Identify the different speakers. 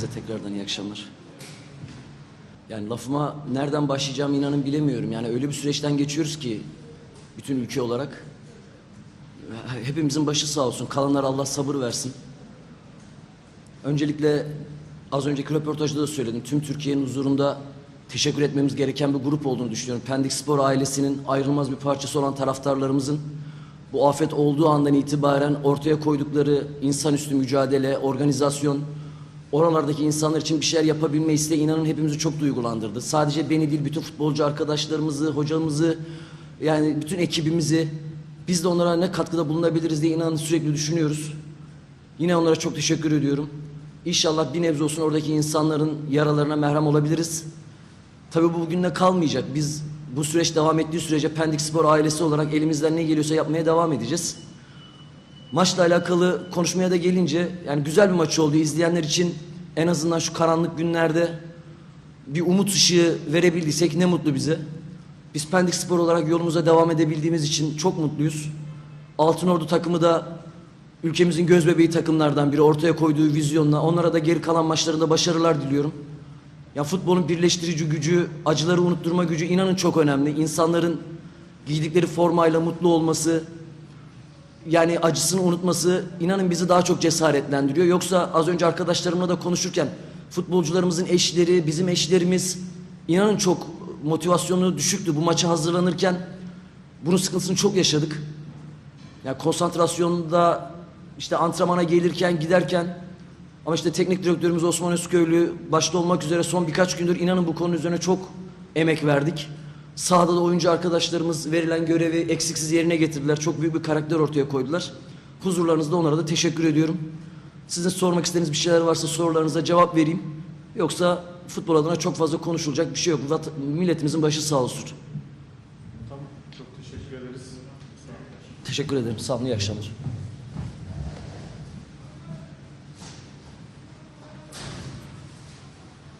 Speaker 1: Herkese tekrardan iyi akşamlar. Yani lafıma nereden başlayacağımı inanın bilemiyorum. Yani öyle bir süreçten geçiyoruz ki bütün ülke olarak. Hepimizin başı sağ olsun. Kalanlara Allah sabır versin. Öncelikle az önceki röportajda da söyledim. Tüm Türkiye'nin huzurunda teşekkür etmemiz gereken bir grup olduğunu düşünüyorum. Pendik Spor ailesinin ayrılmaz bir parçası olan taraftarlarımızın bu afet olduğu andan itibaren ortaya koydukları insanüstü mücadele, organizasyon, oralardaki insanlar için bir şeyler yapabilme isteği inanın hepimizi çok duygulandırdı. Sadece beni değil bütün futbolcu arkadaşlarımızı, hocamızı, yani bütün ekibimizi biz de onlara ne katkıda bulunabiliriz diye inanın sürekli düşünüyoruz. Yine onlara çok teşekkür ediyorum. İnşallah bir nebze olsun oradaki insanların yaralarına merhem olabiliriz. Tabii bu bugünle kalmayacak. Biz bu süreç devam ettiği sürece Pendik Spor ailesi olarak elimizden ne geliyorsa yapmaya devam edeceğiz. Maçla alakalı konuşmaya da gelince yani güzel bir maç oldu. İzleyenler için en azından şu karanlık günlerde bir umut ışığı verebildiysek ne mutlu bize. Biz Pendik Spor olarak yolumuza devam edebildiğimiz için çok mutluyuz. Altınordu takımı da ülkemizin gözbebeği takımlardan biri ortaya koyduğu vizyonla onlara da geri kalan maçlarında başarılar diliyorum. Ya futbolun birleştirici gücü, acıları unutturma gücü inanın çok önemli. İnsanların giydikleri formayla mutlu olması, yani acısını unutması inanın bizi daha çok cesaretlendiriyor. Yoksa az önce arkadaşlarımla da konuşurken futbolcularımızın eşleri, bizim eşlerimiz inanın çok motivasyonu düşüktü. Bu maça hazırlanırken bunun sıkıntısını çok yaşadık. Yani konsantrasyonda işte antrenmana gelirken giderken ama işte teknik direktörümüz Osman Özköylü başta olmak üzere son birkaç gündür inanın bu konu üzerine çok emek verdik. Sahada da oyuncu arkadaşlarımız verilen görevi eksiksiz yerine getirdiler. Çok büyük bir karakter ortaya koydular. Huzurlarınızda onlara da teşekkür ediyorum. Sizin sormak istediğiniz bir şeyler varsa sorularınıza cevap vereyim. Yoksa futbol adına çok fazla konuşulacak bir şey yok. Vat- Milletimizin başı sağ olsun.
Speaker 2: Tamam. Çok teşekkür ederiz. Sağ olun.
Speaker 1: Teşekkür ederim. Sağ olun. İyi akşamlar.